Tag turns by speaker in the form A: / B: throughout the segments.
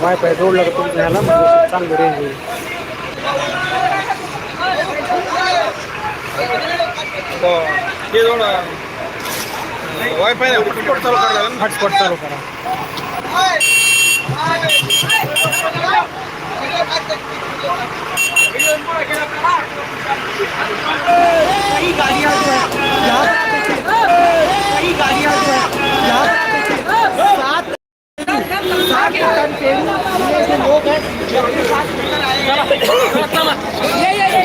A: Wifi जोडला का तुमचं ह्याला? म्हणजे चांगलं रेंज होईल
B: हे जोड. वायफाय हॉटस्पॉट चालू ना.
A: हॉटस्पॉट चालू करा.
C: कई गाड़ियां जो है यहाँ पर देखिए कई गाड़ियां जो है यहाँ पर देखिए सात सात टन तेल ये साथ ये ये ये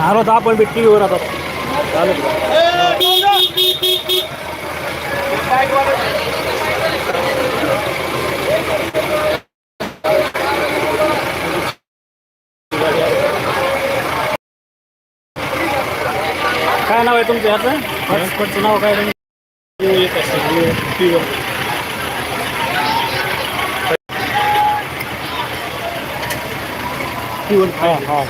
A: आलो तर आपण बी टी व्हीवर आता चालू काय नाव आहे तुमचं ह्याचं? हॉटस्पॉटचं नाव काय? येत असेल टी व्हीवर टी व्हीवर हां हां.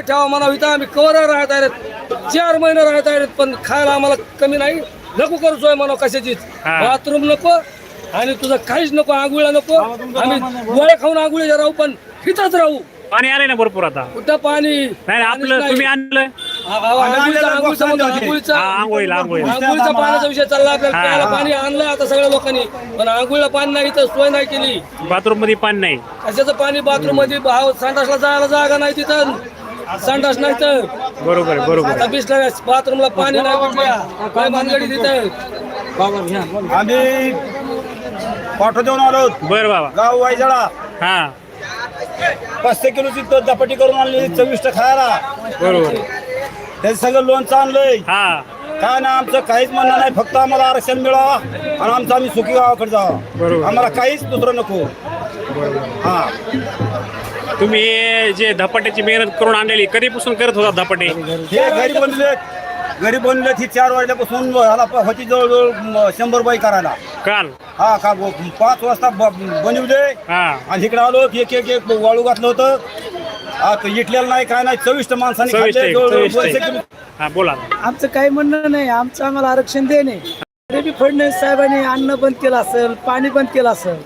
D: ठेवा म्हणा इथं आम्ही कवर राहत आहेत. चार महिने राहत आहेत पण खायला आम्हाला कमी नाही. नको करू सोय म्हणा कशाचीच. बाथरूम नको आणि तुझं काहीच नको आंघोळ्या नको. आम्ही गोळ्या खाऊन आंघोळीला राहू पण हिथंच राहू.
A: पाणी आलंय ना भरपूर आता.
D: कुठं पाणी?
A: नाही आपलं तुम्ही आणलं
D: आंघोळीचा आंघोळीचा म्हणतो, आंघोळीचा
A: हा, आंघोळीला, आंघोळीला.
D: आंघोळीचा पाण्याचा विषय चालला आपल्याला. प्यायला पाणी आणलं आता सगळ्या लोकांनी. पण आंघोळीला पाणी नाही तर सोय नाही केली.
A: बाथरूममध्ये पाणी नाही.
D: कशाचं पाणी? बाथरूममध्ये भाव संडासला जायला जागा नाही तिथं. संडास नाही तर.
A: बरोबर आहे, बरोबर आहे.
D: बाथरूमला पाणी नाही कुठल्या. काय भानगडी तिथं
B: आम्ही पाठव देऊन आलो.
A: बरं बाबा.
B: गाव वायजळा
A: हा.
B: पाचशे किलोची तो दपाटी करून आणली चविष्ट खायला.
A: बरोबर.
B: त्याचं सगळं लोणचं आणलंय.
A: हा.
B: काय ना आमचं काहीच म्हणणं नाही फक्त आम्हाला आरक्षण मिळावा आणि आमचं आम्ही सुखी गावाकडे जावं.
A: बरोबर.
B: आम्हाला काहीच दुसरं नको. हा.
A: तुम्ही जे धपाट्याची मेहनत करून आणलेली कधीपासून करत होता धपाटे?
B: हे घरी बनले. घरी बनले ही चार वाजल्यापासून ह्याला प- होती जवळजवळ म, शंभर बाई करायला.
A: काल?
B: हा का ब- पाच वाजता ब- बनवले.
A: हा.
B: आणि इकडे आलो की एक एक एक वाळू घातलं होतं. इटलेलं नाही काय नाही चविष्ट माणसाने
A: चविष्ट
B: खाल्ले.
A: आहे,
B: जवळजवळ
A: चविष्ट आहे.
B: दोनशे किलो
A: हा बोला.
C: आमचं काही म्हणणं नाही आमचं आम्हाला आरक्षण देणे. तरी बी फडणवीस साहेबांनी अन्न बंद केलं असेल पाणी बंद केलं असेल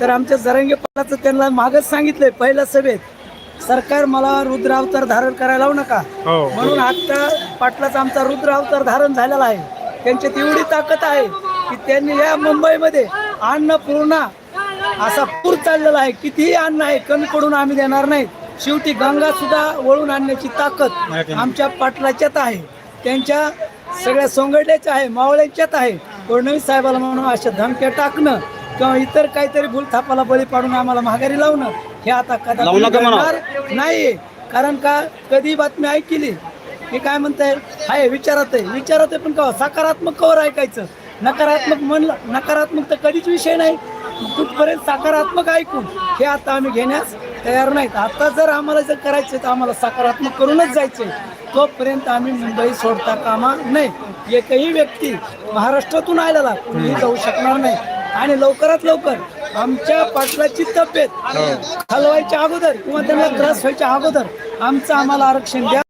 C: तर आमच्या जरंगे पालाचं त्यांना मागच सांगितलंय पहिल्या सभेत सरकार मला रुद्र अवतार धारण करायला लावू नका.
A: हो.
C: म्हणून आता पाटलाचा आमचा रुद्र अवतार धारण झालेला आहे. त्यांच्यात एवढी ताकद आहे की त्यांनी या मुंबईमध्ये अन्नपूर्णा असा पूर चाललेला आहे. कितीही अन्न आहे कमी पडून आम्ही देणार नाहीत. शेवटी गंगा सुद्धा वळून आणण्याची ताकद आमच्या पाटलाच्यात आहे. त्यांच्या सगळ्या सोंगड्याच्या आहे मावळ्यांच्यात आहे. फडणवीस साहेबाला म्हणून अशा धमक्या टाकणं किंवा इतर काहीतरी भूलथापाला बळी पाडून आम्हाला माघारी लावणं हे आता
B: लावू नका.
C: घडणार नाही. कारण का कधी बातमी ऐकली हे काय म्हणताय हाय विचारात आहे विचारात आहे पण का सकारात्मक कवर ऐकायचं. नकारात्मक म्हणलं नकारात्मक तर कधीच विषय नाही. कुठपर्यंत सकारात्मक ऐकून हे आता आम्ही घेण्यास तयार नाहीत. आता जर आम्हाला जर करायचं तर आम्हाला सकारात्मक करूनच जायचं तोपर्यंत आम्ही मुंबई सोडता कामा नाही एकही व्यक्ती महाराष्ट्रातून आलेला कुणीही जाऊ शकणार नाही. आणि लवकरात लवकर आमच्या पाटलाची तब्येत हलवायच्या अगोदर किंवा त्यांना त्रास व्हायच्या अगोदर आमचं आम्हाला आरक्षण द्या.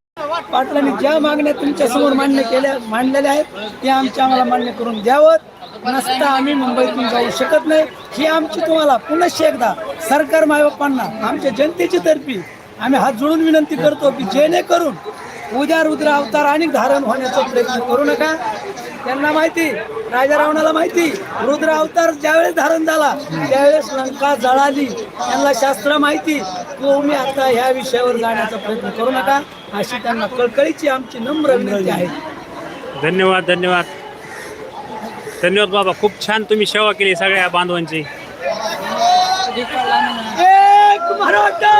C: पाटलांनी ज्या मागण्या तुमच्यासमोर मान्य केल्या मांडलेल्या आहेत त्या आमच्या आम्हाला मान्य करून द्यावं. नसता आम्ही मुंबईतून जाऊ शकत नाही. ही आमची तुम्हाला पुनश्च एकदा सरकार मायबापांना आमच्या जनतेची तर्फी आम्ही हात जोडून विनंती करतो की जेणेकरून उद्या रुद्र अवतार आणि धारण होण्याचा प्रयत्न करू नका. त्यांना माहिती. राजा रावणाला माहिती. रुद्र अवतार ज्यावेळेस धारण झाला त्यावेळेस लंका जळाली. त्यांना शास्त्र माहिती. तो मी आता ह्या विषयावर जाण्याचा प्रयत्न करू नका. अशी त्यांना कळकळीची आमची नम्र विनंती आहे.
A: धन्यवाद धन्यवाद. धन्यवाद बाबा. खूप छान तुम्ही सेवा केली सगळ्या बांधवांची.
C: मराठा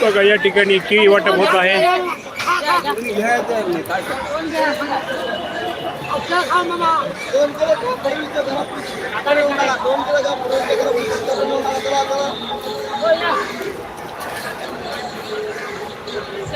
A: बघा या ठिकाणी केळी वाटप होत आहे.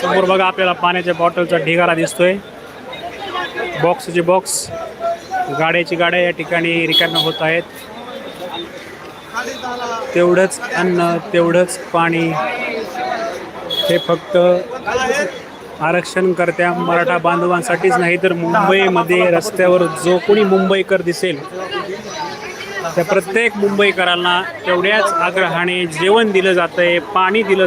A: समोर बघा आपल्याला पाण्याच्या बॉटलचा ढिगारा दिसतोय. बॉक्सचे बॉक्स गाड्याची गाड्या या ठिकाणी रिकाम्या होत आहेत. तेवढंच अन्न तेवढंच पाणी हे फक्त आरक्षणकर्त्या मराठा बांधवांसाठीच नाही तर मुंबईमध्ये रस्त्यावर जो कोणी मुंबईकर दिसेल त्या प्रत्येक मुंबईकरांना तेवढ्याच आग्रहाने जेवण दिलं जातंय पाणी दिलं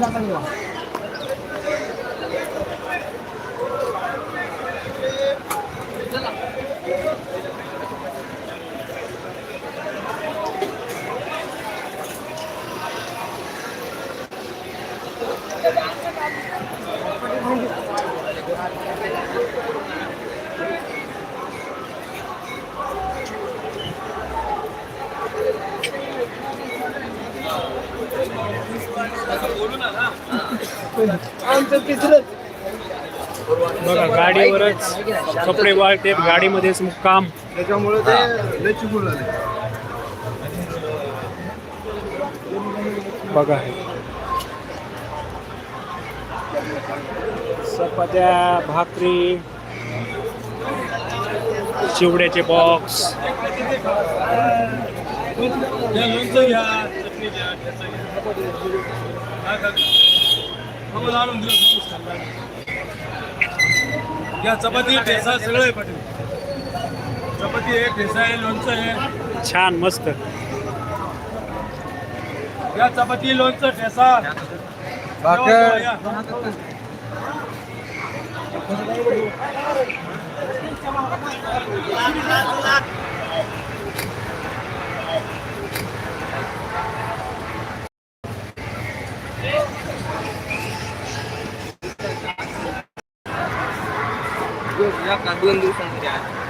A: जातंय
C: आमचं तिसरंच
A: बघा गाडीवरच कपडे वाळतेत गाडीमध्येच मुक्काम.
E: त्याच्यामुळे ते लय चुकून झाले
A: बघा. चपात्या भाकरी चिवड्याचे बॉक्स
D: घ्या या चपाती ठेचा सगळं आहे पाटील. चपाती आहे ठेचा आहे लोणचं आहे.
A: छान मस्त.
D: या चपाती लोणचं ठेसा
F: भाकर.
D: या.
G: दोन दिवसांसाठी